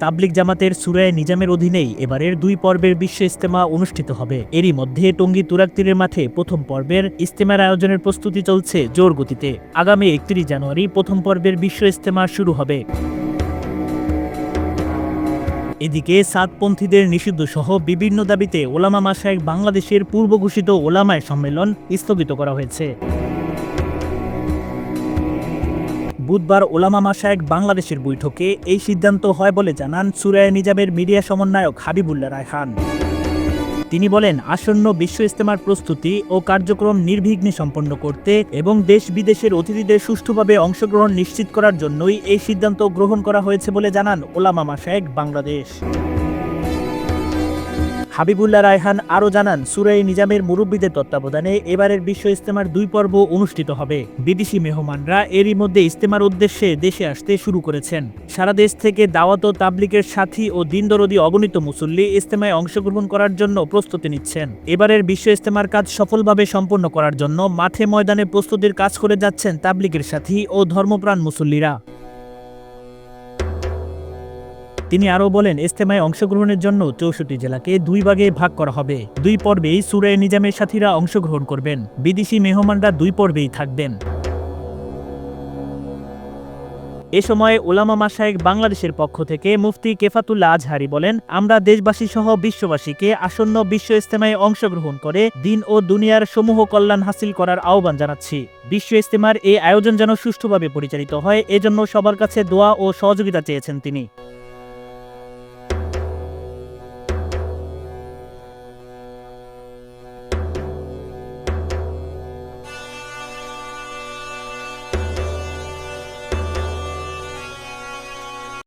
তাবলিক জামাতের সুরায় নিজামের অধীনেই এবারের দুই পর্বের বিশ্ব ইস্তেমা অনুষ্ঠিত হবে। এরই মধ্যে টঙ্গী তুরাকতীরের মাঠে প্রথম পর্বের ইস্তেমার আয়োজনের প্রস্তুতি চলছে জোর গতিতে। আগামী একত্রিশ জানুয়ারি প্রথম পর্বের বিশ্ব ইস্তেমা শুরু হবে। এদিকে সাতপন্থীদের নিষিদ্ধ সহ বিভিন্ন দাবিতে ওলামা মাসায়েক বাংলাদেশের পূর্ব ঘোষিত ওলামায় সম্মেলন স্থগিত করা হয়েছে। বুধবার ওলামা মাসায়েক বাংলাদেশের বৈঠকে এই সিদ্ধান্ত হয় বলে জানান সুরায় নিজামের মিডিয়া সমন্বয়ক হাবিবুল্লাহ রায়হান। তিনি বলেন, আসন্ন বিশ্ব ইস্তেমার প্রস্তুতি ও কার্যক্রম নির্বিঘ্নে সম্পন্ন করতে এবং দেশ বিদেশের অতিথিদের সুষ্ঠুভাবে অংশগ্রহণ নিশ্চিত করার জন্যই এই সিদ্ধান্ত গ্রহণ করা হয়েছে বলে জানান ওলামা মাসায়েক বাংলাদেশ। হাবিবুল্লাহ রায়হান আরও জানান, সুরাই নিজামের মুরব্বীদের তত্ত্বাবধানে এবারের বিশ্ব ইস্তেমার দুই পর্ব অনুষ্ঠিত হবে। বিদেশি মেহমানরা এরই মধ্যে ইস্তেমার উদ্দেশ্যে দেশে আসতে শুরু করেছেন। সারা দেশ থেকে দাওয়াত ও তাবলিকের সাথী ও দিনদরদি অগণিত মুসল্লি ইস্তেমায় অংশগ্রহণ করার জন্য প্রস্তুতি নিচ্ছেন। এবারের বিশ্ব ইস্তেমার কাজ সফলভাবে সম্পন্ন করার জন্য মাঠে ময়দানে প্রস্তুতির কাজ করে যাচ্ছেন তাবলিকের সাথী ও ধর্মপ্রাণ মুসল্লিরা। তিনি আরও বলেন, ইস্তেমায় অংশগ্রহণের জন্য চৌষট্টি জেলাকে দুই ভাগে ভাগ করা হবে। দুই পর্বেই সুরায় নিজামের সাথীরা অংশগ্রহণ করবেন। বিদেশি মেহমানরা দুই পর্বেই থাকবেন। এ সময় ওলামা মাসায়েক বাংলাদেশের পক্ষ থেকে মুফতি কেফাতুল্লাহ আজহারি বলেন, আমরা দেশবাসী সহ বিশ্ববাসীকে আসন্ন বিশ্ব ইস্তেমায় অংশগ্রহণ করে দিন ও দুনিয়ার সমূহ কল্যাণ হাসিল করার আহ্বান জানাচ্ছি। বিশ্ব ইস্তেমার এই আয়োজন যেন সুষ্ঠুভাবে পরিচালিত হয়, এজন্য সবার কাছে দোয়া ও সহযোগিতা চেয়েছেন তিনি।